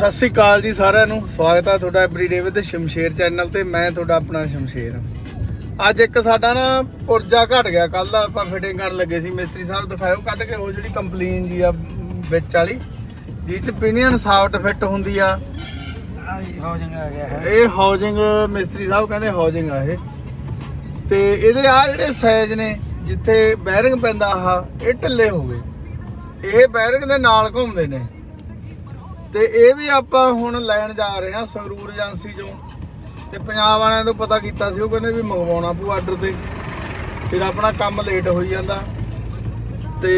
ਸਤਿ ਸ੍ਰੀ ਅਕਾਲ ਜੀ ਸਾਰਿਆਂ ਨੂੰ। ਸਵਾਗਤ ਹੈ ਤੁਹਾਡਾ ਐਵਰੀਡੇ ਵਿਦ ਸ਼ਮਸ਼ੇਰ ਚੈਨਲ ਤੇ। ਮੈਂ ਤੁਹਾਡਾ ਆਪਣਾ ਸ਼ਮਸ਼ੇਰ। ਅੱਜ ਇੱਕ ਸਾਡਾ ਨਾ ਪੁਰਜਾ ਘਟ ਗਿਆ। ਕੱਲ ਦਾ ਆਪਾਂ ਫਿਟਿੰਗ ਕਰਨ ਲੱਗੇ ਸੀ। ਮਿਸਤਰੀ ਸਾਹਿਬ ਦਿਖਾਇਓ ਕੱਢ ਕੇ, ਉਹ ਜਿਹੜੀ ਕੰਪਲੇਨ ਜੀ ਆ ਵਿੱਚ ਵਾਲੀ ਜਿਹ ਚ ਪਿਨੀਅਨ ਸਾਫਟ ਫਿੱਟ ਹੁੰਦੀ ਆ। ਹੋ ਆ ਗਿਆ ਹੈ ਇਹ ਹਾਊਜਿੰਗ ਮਿਸਤਰੀ ਸਾਹਿਬ ਕਹਿੰਦੇ ਹਾਊਜਿੰਗ ਆ ਇਹ। ਤੇ ਇਹਦੇ ਆ ਜਿਹੜੇ ਸਾਈਜ਼ ਨੇ, ਜਿੱਥੇ ਬੈਰਿੰਗ ਪੈਂਦਾ ਆ ਇਹ ਢਿੱਲੇ ਹੋ ਗਏ। ਇਹ ਬੈਰਿੰਗ ਦੇ ਨਾਲ ਘੁੰਮਦੇ ਨੇ। ਤੇ ਇਹ ਵੀ ਆਪਾਂ ਹੁਣ ਲੈਣ ਜਾ ਰਹੇ ਹਾਂ ਸੰਗਰੂਰ ਏਜੰਸੀ ਚੋਂ। ਤੇ ਪੰਜਾਬ ਵਾਲਿਆਂ ਤੋਂ ਪਤਾ ਕੀਤਾ ਸੀ, ਉਹ ਕਹਿੰਦੇ ਵੀ ਮੰਗਵਾਉਣਾ ਪਊ ਆਰਡਰ ਤੇ। ਫਿਰ ਆਪਣਾ ਕੰਮ ਲੇਟ ਹੋਈ ਜਾਂਦਾ। ਤੇ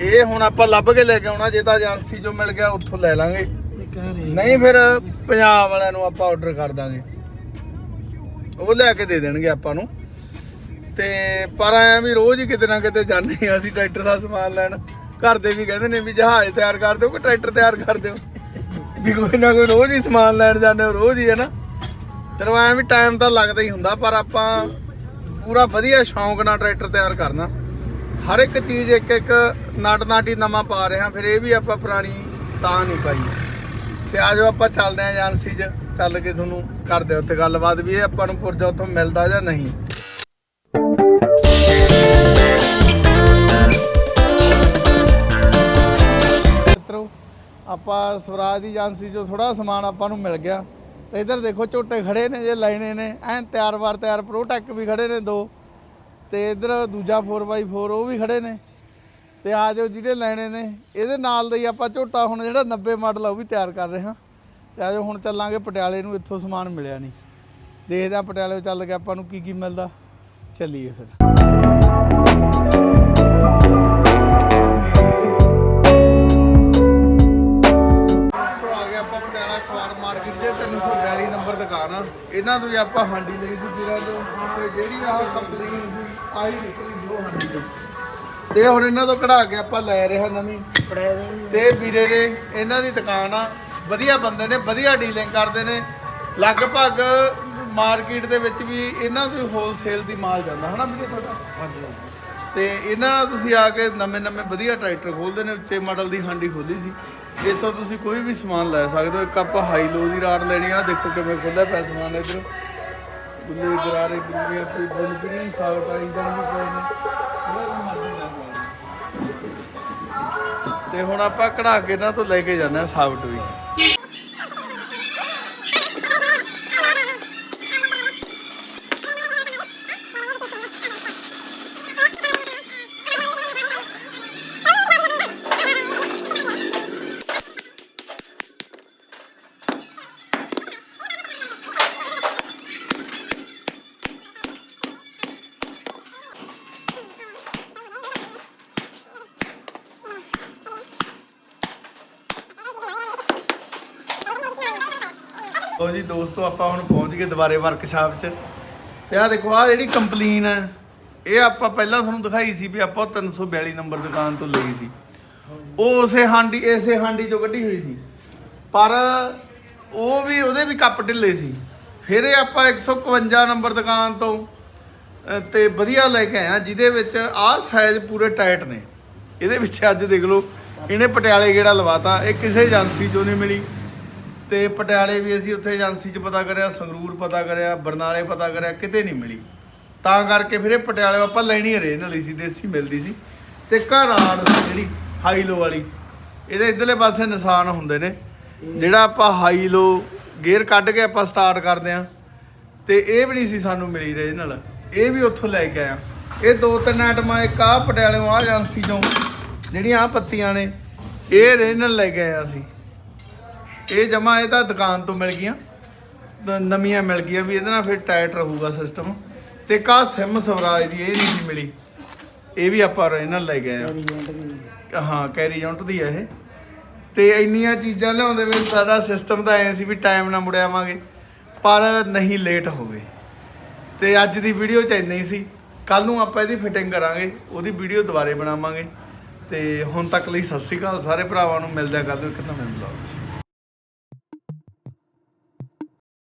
ਇਹ ਹੁਣ ਆਪਾਂ ਲੱਭ ਕੇ ਲੈ ਕੇ ਆਉਣਾ, ਜੇ ਤਾਂ ਏਜੰਸੀ ਚੋਂ ਮਿਲ ਗਿਆ, ਉੱਥੋਂ ਲੈ ਲਾਂਗੇ। ਨਹੀਂ ਫਿਰ ਪੰਜਾਬ ਵਾਲਿਆਂ ਨੂੰ ਆਪਾਂ ਆਰਡਰ ਕਰ ਦਾਂਗੇ। ਉਹ ਲੈ ਕੇ ਦੇ ਦੇਣਗੇ ਆਪਾਂ ਨੂੰ। ਤੇ ਪਰ ਆਇਆ ਵੀ ਰੋਜ਼ ਹੀ ਕਿਤੇ ਨਾ ਕਿਤੇ ਜਾਂਦੇ ਆ ਅਸੀਂ ਟਰੈਕਟਰ ਦਾ ਸਮਾਨ ਲੈਣ। ਘਰ ਦੇ ਵੀ ਕਹਿੰਦੇ ਨੇ ਵੀ ਜਹਾਜ਼ ਤਿਆਰ ਕਰ ਦਿਓ ਕਿ ਟਰੈਕਟਰ ਤਿਆਰ ਕਰ ਦਿਓ। ਵੀ ਕੋਈ ਨਾ ਕੋਈ ਰੋਜ਼ ਹੀ ਸਮਾਨ ਲੈਣ ਜਾਂਦੇ ਹੋ, ਰੋਜ਼ ਹੀ ਹੈ ਨਾ। ਚਲੋ ਐ ਵੀ ਟਾਈਮ ਤਾਂ ਲੱਗਦਾ ਹੀ ਹੁੰਦਾ, ਪਰ ਆਪਾਂ ਪੂਰਾ ਵਧੀਆ ਸ਼ੌਂਕ ਨਾਲ ਟਰੈਕਟਰ ਤਿਆਰ ਕਰਨਾ। ਹਰ ਇੱਕ ਚੀਜ਼ ਇੱਕ ਇੱਕ ਨਾਟ ਨਾਟੀ ਨਵਾਂ ਪਾ ਰਹੇ ਹਾਂ, ਫਿਰ ਇਹ ਵੀ ਆਪਾਂ ਪੁਰਾਣੀ ਤਾਂ ਨਹੀਂ ਪਾਈ। ਤੇ ਆਜੋ ਆਪਾਂ ਚੱਲਦੇ ਆਂ ਏਜੰਸੀ 'ਚ, ਚੱਲ ਕੇ ਤੁਹਾਨੂੰ ਕਰਦੇ ਹਾਂ ਉੱਥੇ ਗੱਲਬਾਤ ਵੀ, ਇਹ ਆਪਾਂ ਨੂੰ ਪੁਰਜਾ ਉੱਥੋਂ ਮਿਲਦਾ ਜਾਂ ਨਹੀਂ। ਆਪਾਂ ਸਵਰਾਜ ਦੀ ਏਜੰਸੀ 'ਚੋਂ ਥੋੜਾ ਸਮਾਨ ਆਪਾਂ ਨੂੰ ਮਿਲ ਗਿਆ। ਤੇ ਇੱਧਰ ਦੇਖੋ ਝੋਟੇ ਖੜੇ ਨੇ, ਜੇ ਲਾਈਨੇ ਨੇ, ਐਨ ਤਿਆਰ ਵਾਰ ਤਿਆਰ ਪ੍ਰੋਟੈਕ ਵੀ ਖੜੇ ਨੇ ਦੋ। ਤੇ ਇੱਧਰ ਦੂਜਾ 4x4 ਉਹ ਵੀ ਖੜੇ ਨੇ। ਤੇ ਆ ਜਾਓ ਜਿਹੜੇ ਲੈਣੇ ਨੇ, ਇਹਦੇ ਨਾਲ ਦਾ ਹੀ ਆਪਾਂ ਝੋਟਾ ਹੁਣ ਜਿਹੜਾ 90 ਮਾਡਲ ਉਹ ਵੀ ਤਿਆਰ ਕਰ ਰਹੇ ਹਾਂ। ਤੇ ਆ ਜਾਓ ਹੁਣ ਚੱਲਾਂਗੇ ਪਟਿਆਲੇ ਨੂੰ, ਇੱਥੋਂ ਸਮਾਨ ਮਿਲਿਆ ਨਹੀਂ। ਦੇਖਦੇ ਆ ਪਟਿਆਲੇ ਚੱਲ ਕੇ ਆਪਾਂ ਨੂੰ ਕੀ ਕੀ ਮਿਲਦਾ। ਚੱਲੀਏ ਫਿਰ। ਇਹਨਾਂ ਤੋਂ ਵੀ ਆਪਾਂ ਹਾਂਡੀ ਲਈ ਸੀ ਵੀਰਾਂ ਤੋਂ। ਤੇ ਜਿਹੜੀ ਆਹ ਕੰਪਨੀ ਸੀ ਆਹੀ ਨਿਕਲੀ ਸੀ ਉਹ ਹਾਂਡੀ ਤੋਂ। ਤੇ ਹੁਣ ਇਹਨਾਂ ਤੋਂ ਕਢਾ ਕੇ ਆਪਾਂ ਲੈ ਰਹੇ ਹਾਂ ਨਵੀਂ। ਤੇ ਵੀਰੇ ਨੇ ਇਹਨਾਂ ਦੀ ਦੁਕਾਨ ਆ ਵਧੀਆ ਬੰਦੇ ਨੇ ਵਧੀਆ ਡੀਲਿੰਗ ਕਰਦੇ ਨੇ। ਲਗਭਗ ਮਾਰਕੀਟ ਦੇ ਵਿੱਚ ਵੀ ਇਹਨਾਂ ਤੋਂ ਹੋਲਸੇਲ ਦੀ ਮਾਲ ਜਾਂਦਾ ਹਨਾ ਵੀਰੇ ਤੁਹਾਡਾ? ਹਾਂਜੀ ਤੇ ਇਹਨਾਂ ਨਾਲ ਤੁਸੀਂ ਆ ਕੇ ਨਵੇਂ ਨਵੇਂ ਵਧੀਆ ਟਰੈਕਟਰ ਖੋਲਦੇ ਨੇ ਉੱਚੇ ਮਾਡਲ ਦੀ ਹਾਂਡੀ ਖੋਲੀ ਸੀ। ਇੱਥੋਂ ਤੁਸੀਂ ਕੋਈ ਵੀ ਸਮਾਨ ਲੈ ਸਕਦੇ ਹੋ। ਇੱਕ ਆਪਾਂ ਹਾਈ ਲੋ ਦੀ ਰਾਡ ਲੈਣੀ ਆ। ਦੇਖੋ ਕਿਵੇਂ ਖੁੱਲ੍ਹਾ ਪਿਆ ਸਮਾਨ ਇਧਰ। ਗੁੱਲੇ ਗਰਾਰੇ ਗੁੱਲੀਆਂ ਕੋਈ ਬੁੱਲ ਵੀ ਨਹੀਂ ਸਾਵਟ ਆ ਵੀ ਪਏ ਨੇ ਜਿਹੜਾ ਵੀ ਮਰਜ਼ੀ ਲੈ ਤੇ ਹੁਣ ਆਪਾਂ ਕਢਾ ਕੇ ਇਹਨਾਂ ਤੋਂ ਲੈ ਕੇ ਜਾਂਦੇ ਆ ਸਾਵਟ ਵੀ ਲੋ ਜੀ ਦੋਸਤੋ, ਆਪਾਂ ਹੁਣ ਪਹੁੰਚ ਗਏ ਦੁਬਾਰੇ ਵਰਕਸ਼ਾਪ 'ਚ। ਤੇ ਆ ਦੇਖੋ ਆ ਜਿਹੜੀ ਕੰਪਲੀਨ ਹੈ, ਇਹ ਆਪਾਂ ਪਹਿਲਾਂ ਤੁਹਾਨੂੰ ਦਿਖਾਈ ਸੀ ਵੀ ਆਪਾਂ ਉਹ 342 ਨੰਬਰ ਦੁਕਾਨ ਤੋਂ ਲਈ ਸੀ। ਉਹ ਉਸੇ ਹਾਂਡੀ, ਇਸੇ ਹਾਂਡੀ ਚੋਂ ਕੱਢੀ ਹੋਈ ਸੀ। ਪਰ ਉਹ ਵੀ, ਉਹਦੇ ਵੀ ਕੱਪ ਢਿੱਲੇ ਸੀ। ਫਿਰ ਇਹ ਆਪਾਂ 151 ਨੰਬਰ ਦੁਕਾਨ ਤੋਂ ਤੇ ਵਧੀਆ ਲੈ ਕੇ ਆਇਆ ਜਿਹਦੇ ਵਿੱਚ ਆਹ ਸਾਈਜ਼ ਪੂਰੇ ਟਾਈਟ ਨੇ। ਇਹਦੇ ਵਿੱਚ ਅੱਜ ਦੇਖ ਲਓ, ਇਹਨੇ ਪਟਿਆਲੇ ਗੇੜਾ ਲਵਾਤਾ। ਇਹ ਕਿਸੇ ਏਜੰਸੀ ਚੋਂ ਨਹੀਂ ਮਿਲੀ। ਤੇ ਪਟਿਆਲੇ ਵੀ ਅਸੀਂ ਉੱਥੇ ਏਜੰਸੀ 'ਚ ਪਤਾ ਕਰਿਆ, ਸੰਗਰੂਰ ਪਤਾ ਕਰਿਆ, ਬਰਨਾਲੇ ਪਤਾ ਕਰਿਆ, ਕਿਤੇ ਨਹੀਂ ਮਿਲੀ। ਤਾਂ ਕਰਕੇ ਫਿਰ ਇਹ ਪਟਿਆਲੇ ਆਪਾਂ ਲੈਣੀ ਰੇ ਨਾਲੀ ਸੀ, ਦੇਸੀ ਮਿਲਦੀ ਸੀ। ਤੇ ਘਰ ਆੜ ਸੀ ਜਿਹੜੀ ਹਾਈ ਲੋ ਵਾਲੀ, ਇਹਦੇ ਇਧਰਲੇ ਪਾਸੇ ਨਿਸ਼ਾਨ ਹੁੰਦੇ ਨੇ। ਜਿਹੜਾ ਆਪਾਂ ਹਾਈ ਲੋ ਗੇਅਰ ਕੱਢ ਕੇ ਆਪਾਂ ਸਟਾਰਟ ਕਰਦੇ ਆ ਤੇ ਇਹ ਵੀ ਨਹੀਂ ਸੀ ਸਾਨੂੰ ਮਿਲੀ ਰੇ ਨਾਲ। ਇਹ ਵੀ ਉੱਥੋਂ ਲੈ ਕੇ ਆਇਆ। ਇਹ ਦੋ ਤਿੰਨ ਆਈਟਮਾਂ, ਇੱਕ ਆ ਪਟਿਆਲੇ ਆ ਏਜੰਸੀ ਤੋਂ ਜਿਹੜੀਆਂ ਆ ਪੱਤੀਆਂ ਨੇ, ਇਹ ਰੇ ਨਾਲ ਲੈ ਕੇ ਆਇਆ ਸੀ। ਇਹ ਜਮਾ ਇਹ ਤਾਂ ਦੁਕਾਨ ਤੋਂ ਮਿਲ ਗਈਆਂ ਨ- ਨਵੀਆਂ ਮਿਲ ਗਈਆਂ ਵੀ ਇਹਦੇ ਨਾਲ ਫਿਰ ਟਾਈਟ ਰਹੂਗਾ ਸਿਸਟਮ ਤੇ ਕਾ ਸਿਮ ਸਵਰਾਜ ਦੀ ਇਹ ਨਹੀਂ ਸੀ ਮਿਲੀ। ਇਹ ਵੀ ਆਪਾਂ ਇਹਨਾਂ ਲੈ ਗਏ ਆ। ਹਾਂ ਕੈਰੀ ਯੂਨਿਟ ਦੀ ਆ ਇਹ। ਤੇ ਇੰਨੀਆਂ ਚੀਜ਼ਾਂ ਲਿਆਉਂਦੇ ਵਿੱਚ ਸਾਡਾ ਸਿਸਟਮ ਤਾਂ ਐ ਸੀ ਵੀ ਟਾਈਮ ਨਾਲ ਮੁੜ ਆਵਾਂਗੇ ਪਰ ਨਹੀਂ ਲੇਟ ਹੋ ਗਏ। ਤੇ ਅੱਜ ਦੀ ਵੀਡੀਓ ਚ ਇੰਨਾ ਹੀ ਸੀ। ਕੱਲ ਨੂੰ ਆਪਾਂ ਇਹਦੀ ਫਿਟਿੰਗ ਕਰਾਂਗੇ ਉਹਦੀ ਵੀਡੀਓ ਦੁਬਾਰੇ ਬਣਾਵਾਂਗੇ। ਤੇ ਹੁਣ ਤੱਕ ਲਈ ਸਤਿ ਸ਼੍ਰੀ ਅਕਾਲ ਸਾਰੇ ਭਰਾਵਾਂ ਨੂੰ ਮਿਲਦੇ ਆ ਕੱਲ ਨੂੰ ਇੱਕ ਨਵੇਂ ਵਲੌਗ 'ਚ।